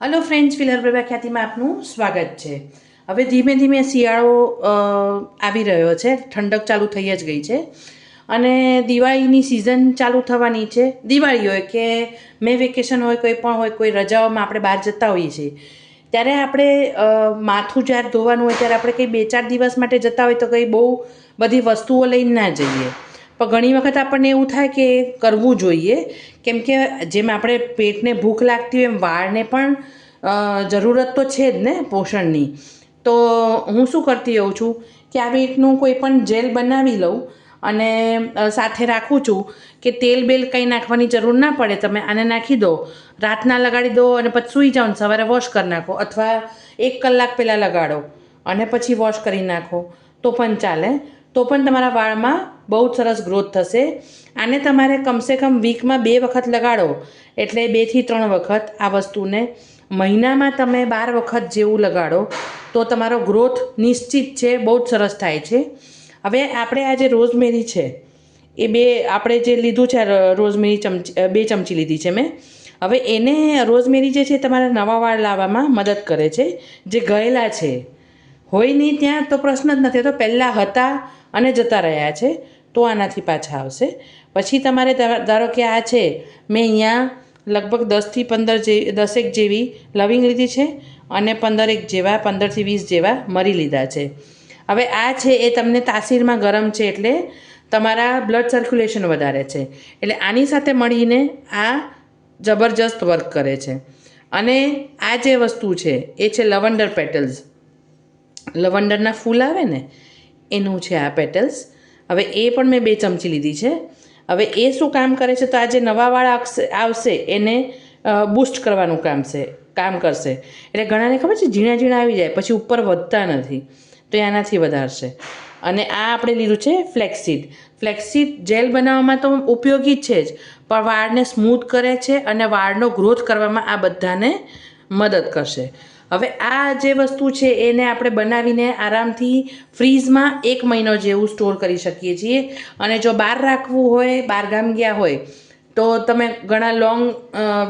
Hello friends ફિલર પ્રભા ખ્યાતિમાં આપનું સ્વાગત છે. હવે ધીમે ધીમે શિયાળો આવી રહ્યો છે. ઠંડક ચાલુ થઈ જ ગઈ છે. અને દિવાળીની સિઝન ચાલુ થવાની છે. દિવાળી હોય કે મે વેકેશન હોય, કોઈ પણ હોય, કોઈ રજાઓમાં આપણે બહાર જતા હોઈએ છીએ. ત્યારે આપણે માથું જ્યારે ધોવાનું હોય, ત્યારે આપણે કંઈ બે ચાર દિવસ માટે જતા હોય તો કંઈ બહુ બધી વસ્તુઓ લઈને ના જઈએ. પણ ઘણી વખત આપણને એવું થાય કે કરવું જોઈએ. કેમ કે જેમ આપણે પેટને ભૂખ લાગતી હોય એમ વાળને પણ જરૂરત તો છે જ ને પોષણની. તો હું શું કરતી હોઉં છું કે આવી રીતનું કોઈ પણ જેલ બનાવી લઉં અને સાથે રાખું છું કે તેલ બેલ કંઈ નાખવાની જરૂર ના પડે. તમે આને નાખી દો રાતના લગાડી દો અને પછી સૂઈ જાઓ ને સવારે વોશ કરી નાખો અથવા એક કલાક પહેલાં લગાડો અને પછી વોશ કરી નાખો. તો પણ ચાલે. તો પણ તમારા વાળમાં બહુ જ સરસ ગ્રોથ થશે. આને તમારે કમસે કમ વીકમાં બે વખત લગાડો. એટલે બેથી ત્રણ વખત આ વસ્તુને મહિનામાં તમે બાર વખત જેવું લગાડો, તો તમારો ગ્રોથ નિશ્ચિત છે, બહુ જ સરસ થાય છે. હવે આપણે આ જે રોઝમેરી છે, એ બે આપણે જે લીધું છે રોઝમેરી ચમચી બે ચમચી લીધી છે મેં. હવે એને રોઝમેરી જે છે તમારા નવા વાળ લાવવામાં મદદ કરે છે. જે ગયેલા છે. હોય નહીં ત્યાં તો પ્રશ્ન જ નથી. તો પહેલાં હતા. અને જતા રહ્યા છે, તો આનાથી પાછા આવશે. પછી તમારે ધારો કે આ છે, મેં અહીંયા લગભગ દસથી પંદર જે, દસેક જેવી લવિંગ લીધી છે અને પંદરેક જેવા, પંદરથી વીસ જેવા મરી લીધા છે. હવે આ છે એ તમને તાસીરમાં ગરમ છે એટલે તમારા બ્લડ સર્ક્યુલેશન વધારે છે. એટલે આની સાથે મળીને આ જબરજસ્ત વર્ક કરે છે. અને આ જે વસ્તુ છે, એ છે લવંડર પેટલ્સ. લવંડરના ફૂલ આવે ને એનું છે આ પેટલ્સ હવે એ પણ મેં બે ચમચી લીધી છે. હવે એ શું કામ કરે છે? તો આ જે નવા વાળ આવશે, એને બૂસ્ટ કરવાનું કામ છે, કામ કરશે. એટલે ઘણાને ખબર છે, ઝીણા ઝીણા આવી જાય, પછી ઉપર વધતા નથી. તો એ આનાથી વધારશે. અને આ આપણે લીધું છે ફ્લેક્સીડ ફ્લેક્સીડ જેલ બનાવવામાં તો ઉપયોગી છે જ, પણ વાળને સ્મૂથ કરે છે અને વાળનો ગ્રોથ કરવામાં આ બધાને મદદ કરશે. હવે આ જે વસ્તુ છે એને આપણે બનાવીને આરામથી ફ્રીઝમાં એક મહિનો જેવું સ્ટોર કરી શકીએ છીએ. અને જો બહાર રાખવું હોય, બહાર ગામ ગયા હોય, તો તમે ઘણા લોંગ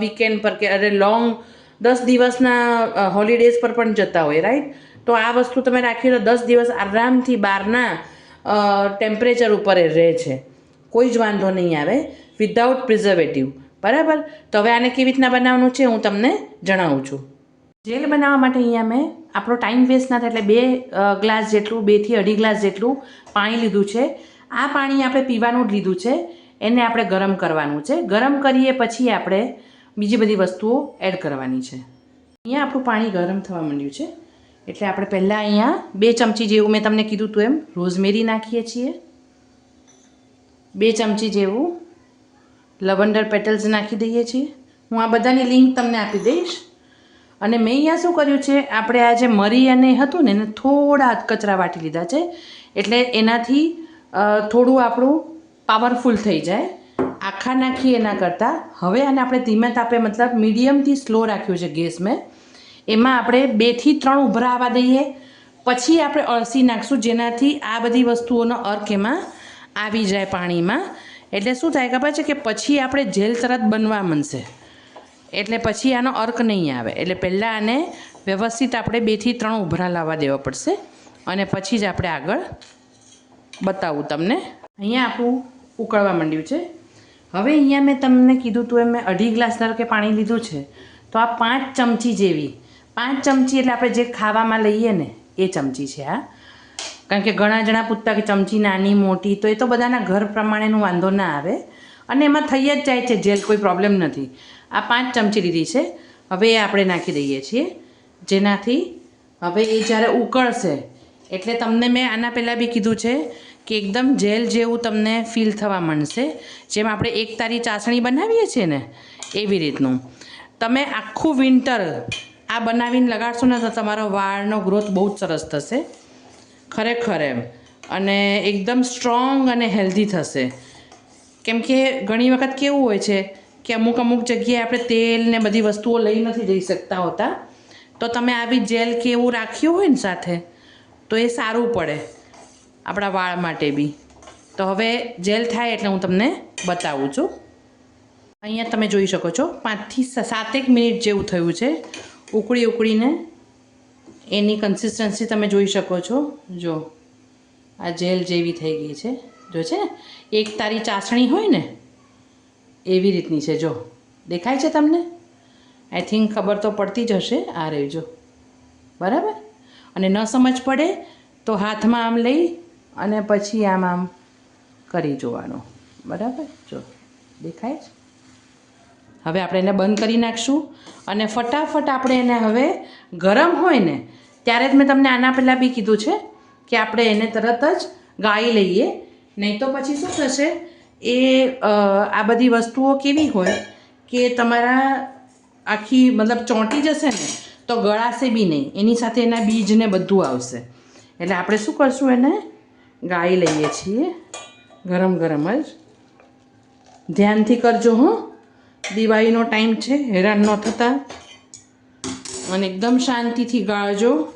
વીકેન્ડ પર કે અરે લોંગ દસ દિવસના હોલિડેઝ પર પણ જતા હોય રાઈટ તો આ વસ્તુ તમે રાખી લો, દસ દિવસ આરામથી બહારના ટેમ્પરેચર ઉપર રહે છે. કોઈ જ વાંધો નહીં આવે. વિધાઉટ પ્રિઝર્વેટિવ બરાબર? તો હવે આને કેવી રીતના બનાવવાનું છે, હું તમને જણાવું છું. જેલ બનાવવા માટે અહીંયા મેં આપણો ટાઈમ વેસ્ટ ના થાય એટલે બે ગ્લાસ જેટલું બેથી અઢી ગ્લાસ જેટલું પાણી લીધું છે. આ પાણી આપણે પીવાનું જ લીધું છે. એને આપણે ગરમ કરવાનું છે. ગરમ કરીએ પછી આપણે બીજી બધી વસ્તુઓ એડ કરવાની છે. અહીંયા આપણું પાણી ગરમ થવા માંડ્યું છે. એટલે આપણે પહેલાં અહીંયા બે ચમચી જેવું, મેં તમને કીધું હતું એમ, રોઝમેરી નાખીએ છીએ. બે ચમચી જેવું લવંડર પેટલ્સ નાખી દઈએ છીએ. હું આ બધાની લિંક તમને આપી દઈશ. અને મેં અહીંયા શું કર્યું છે? આપણે આ જે મરી અને હતું ને, એને થોડા કચરા વાટી લીધા છે. એટલે એનાથી થોડું આપણું પાવરફુલ થઈ જાય. આખા નાખીએ એના કરતાં. હવે આને આપણે ધીમે તાપે, મતલબ મીડિયમથી સ્લો રાખ્યું છે ગેસ મેં. એમાં આપણે બેથી ત્રણ ઉભરા આવવા દઈએ. પછી આપણે અળસી નાખશું, જેનાથી આ બધી વસ્તુઓનો અર્ક એમાં આવી જાય પાણીમાં. એટલે શું થાય ખબર છે કે પછી આપણે જેલ તરત બનવા માંડશે. એટલે પછી આનો અર્ક નહીં આવે. એટલે પહેલાં આને વ્યવસ્થિત આપણે બેથી ત્રણ ઉભરા લાવવા દેવા પડશે. અને પછી જ આપણે આગળ બતાવું તમને. અહીંયા આપણું ઉકળવા માંડ્યું છે. હવે અહીંયા મેં તમને કીધું હતું એમ મેં અઢી ગ્લાસ ધારો કે પાણી લીધું છે, તો આ પાંચ ચમચી જેવી, પાંચ ચમચી એટલે આપણે જે ખાવામાં લઈએ ને, એ ચમચી છે આ. કારણ કે ઘણા જણા પૂછતા કે ચમચી નાની, મોટી, તો એ તો બધાના ઘર પ્રમાણેનું વાંધો ના આવે. અને એમાં થઈ જ જાય છે, જેલ કોઈ પ્રોબ્લેમ નથી. આ પાંચ ચમચી લીધી છે. હવે એ આપણે નાખી દઈએ છીએ. જેનાથી હવે એ જ્યારે ઉકળશે, એટલે તમને મેં આના પહેલાં બી કીધું છે કે એકદમ જેલ જેવું તમને ફીલ થવા માંડશે. જેમ આપણે એક તારી ચાસણી બનાવીએ છીએ ને, એવી રીતનું. તમે આખું વિન્ટર આ બનાવીને લગાડશો ને તો તમારો વાળનો ગ્રોથ બહુ જ સરસ થશે. ખરેખર એમ. અને એકદમ સ્ટ્રોંગ અને હેલ્ધી થશે. કેમ કે ઘણી વખત કેવું હોય છે કે અમુક અમુક જગ્યાએ આપણે તેલ ને બધી વસ્તુઓ લઈ નથી જઈ શકતા હોતા. તો તમે આવી જેલ કે એવું રાખ્યું હોય ને સાથે, તો એ સારું પડે આપણા વાળ માટે બી. તો હવે જેલ થાય એટલે હું તમને બતાવું છું. અહીંયા તમે જોઈ શકો છો, પાંચથી સાતેક મિનિટ જેવું થયું છે. ઉકળી ઉકળીને એની કન્સિસ્ટન્સી તમે જોઈ શકો છો. જો, આ જેલ જેવી થઈ ગઈ છે. જો છે એક તારી ચાસણી હોય ને એવી રીતની છે, જો. દેખાય છે તમને? આઈ થિંક ખબર તો પડતી જ હશે. આ રહેજો બરાબર? અને ન સમજ પડે તો હાથમાં આમ લઈ અને પછી આમ આમ કરી જોવાનું. બરાબર? જો. દેખાય છે? હવે આપણે એને બંધ કરી નાખશું અને ફટાફટ આપણે એને હવે ગરમ હોય ને, ત્યારે જ મેં તમને આના પહેલાં બી કીધું છે કે આપણે એને તરત જ ગાળી લઈએ. નહીં તો પછી શું થશે? એ આ બધી વસ્તુઓ કેવી હોય કે તમારા આખી મતલબ ચોંટી જશે ને, તો ગળાશે બી નહીં. એની સાથે એના બીજને બધું આવશે. એટલે આપણે શું કરશું એને? ગાળી લઈએ છીએ. ગરમ ગરમ જ. ધ્યાનથી કરજો, હો. દિવાળીનો ટાઈમ છે, હેરાન ન થતા. અને એકદમ શાંતિથી ગાળજો.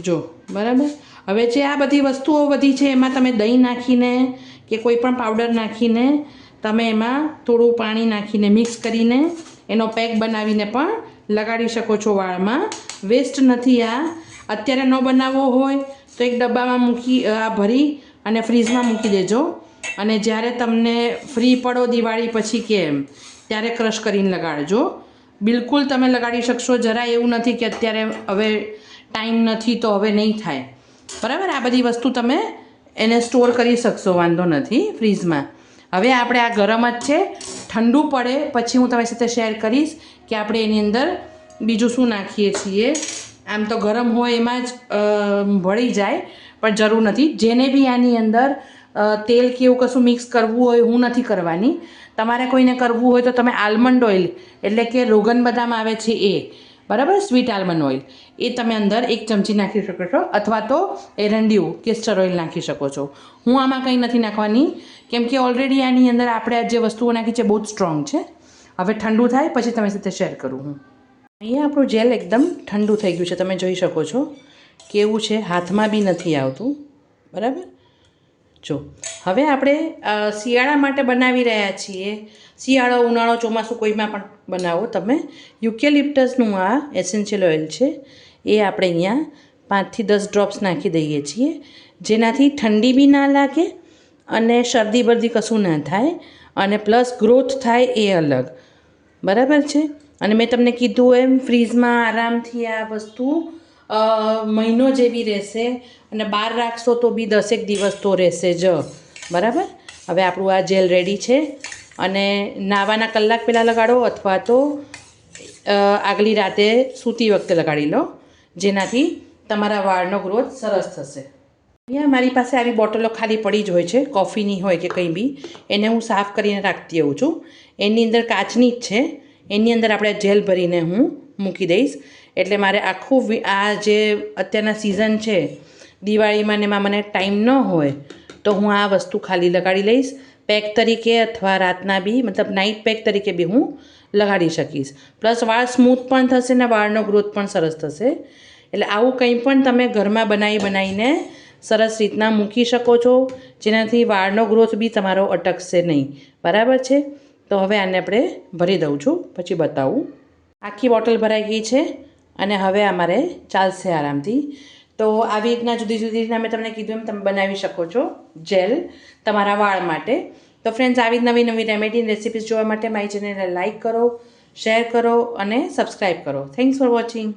જો, બરાબર? હવે જે આ બધી વસ્તુઓ બધી છે, એમાં તમે દહીં નાખીને કે કોઈ પણ પાવડર નાખીને તમે એમાં થોડું પાણી નાખીને મિક્સ કરીને એનો પેક બનાવીને પણ લગાડી શકો છો વાળમાં. વેસ્ટ નથી આ. અત્યારે ન બનાવવો હોય તો એક ડબ્બામાં મૂકી આ ભરી અને ફ્રીજમાં મૂકી દેજો. અને જ્યારે તમને ફ્રી પડો દિવાળી પછી કે ત્યારે ક્રશ કરીને લગાડજો. બિલકુલ તમે લગાડી શકશો. જરા એવું નથી કે અત્યારે હવે ટાઈમ નથી તો હવે નહીં થાય. બરાબર? આ બધી વસ્તુ તમે એને સ્ટોર કરી શકશો, વાંધો નથી ફ્રીજમાં હવે આપણે આ ગરમ જ છે, ઠંડુ પડે, પછી હું તમારી સાથે શેર કરીશ કે આપણે એની અંદર બીજું શું નાખીએ છીએ. આમ તો ગરમ હોય એમાં જ ભળી જાય, પણ જરૂર નથી. જેને બી આની અંદર તેલ કે એવું કશું મિક્સ કરવું હોય, હું નથી કરવાની. તમારે કોઈને કરવું હોય તો તમે આલમંડ ઓઇલ એટલે કે રોગન બદામ આવે છે એ બરાબર? સ્વીટ આલમંડ ઓઇલ એ તમે અંદર એક ચમચી નાખી શકો છો અથવા તો એરંડિયું કેસ્ટર ઓઇલ નાખી શકો છો. હું આમાં કંઈ નથી નાખવાની, કેમ કે ઓલરેડી આની અંદર આપણે આ જે વસ્તુઓ નાખી છે બહુ જ સ્ટ્રોંગ છે. હવે ઠંડુ થાય, પછી તમારી સાથે શેર કરું હું. અહીંયા આપણું જેલ એકદમ ઠંડુ થઈ ગયું છે, તમે જોઈ શકો છો. કેવું છે? હાથમાં બી નથી આવતું. બરાબર? જો. હવે આપણે શિયાળા માટે બનાવી રહ્યા છીએ. શિયાળો, ઉનાળો, ચોમાસું કોઈમાં પણ બનાવો તમે. યુકેલિપ્ટસનું આ એસેન્શિયલ ઓઇલ છે. એ આપણે અહીંયા પાંચથી દસ ડ્રોપ્સ નાખી દઈએ છીએ. જેનાથી ઠંડી બી ના લાગે અને શરદી બરદી કશું ના થાય અને પ્લસ ગ્રોથ થાય એ અલગ. બરાબર છે? અને મેં તમને કીધું એમ, ફ્રીજમાં આરામથી આ વસ્તુ મહિનો જેવી રહેશે અને બહાર રાખશો તો બી દસેક દિવસ તો રહેશે જ. બરાબર? હવે આપણું આ જેલ રેડી છે. અને નાવાના કલાક પહેલાં લગાડો અથવા તો આગલી રાતે સૂતી વખતે લગાડી લો. જેનાથી તમારા વાળનો ગ્રોથ સરસ થશે. અહીંયા મારી પાસે આવી બોટલો ખાલી પડી જ હોય છે, કોફીની હોય કે કંઈ બી. એને હું સાફ કરીને રાખતી હોઉં છું. એની અંદર કાચની જ છે. એની અંદર આપણે જેલ ભરીને હું મૂકી દઈશ. એટલે મારે આખું આ જે અત્યારના સિઝન છે, દિવાળીમાં ને એમાં મને ટાઈમ ન હોય તો હું આ વસ્તુ ખાલી લગાડી લઈશ. પેક તરીકે અથવા રાતના બી, મતલબ નાઇટ પેક તરીકે બી હું લગાડી શકીશ. પ્લસ વાળ સ્મૂથ પણ થશે ને વાળનો ગ્રોથ પણ સરસ થશે. એટલે આવું કંઈ પણ તમે ઘરમાં બનાવી બનાવીને સરસ રીતના મૂકી શકો છો, જેનાથી વાળનો ગ્રોથ બી તમારો અટકશે નહીં. બરાબર છે? તો હવે આને આપણે ભરી દઉં છું, પછી બતાવું. આખી બોટલ ભરાઈ ગઈ છે અને હવે અમારે ચાલશે આરામથી. તો આવી રીતના જુદી જુદી રીતના મેં તમને કીધું એમ તમે બનાવી શકો છો જેલ તમારા વાળ માટે. તો ફ્રેન્ડ્સ આવી નવી નવી રેમેડી રેસિપીઝ જોવા માટે મારી ચેનલને લાઇક કરો શેર કરો અને સબસ્ક્રાઈબ કરો. Thanks for watching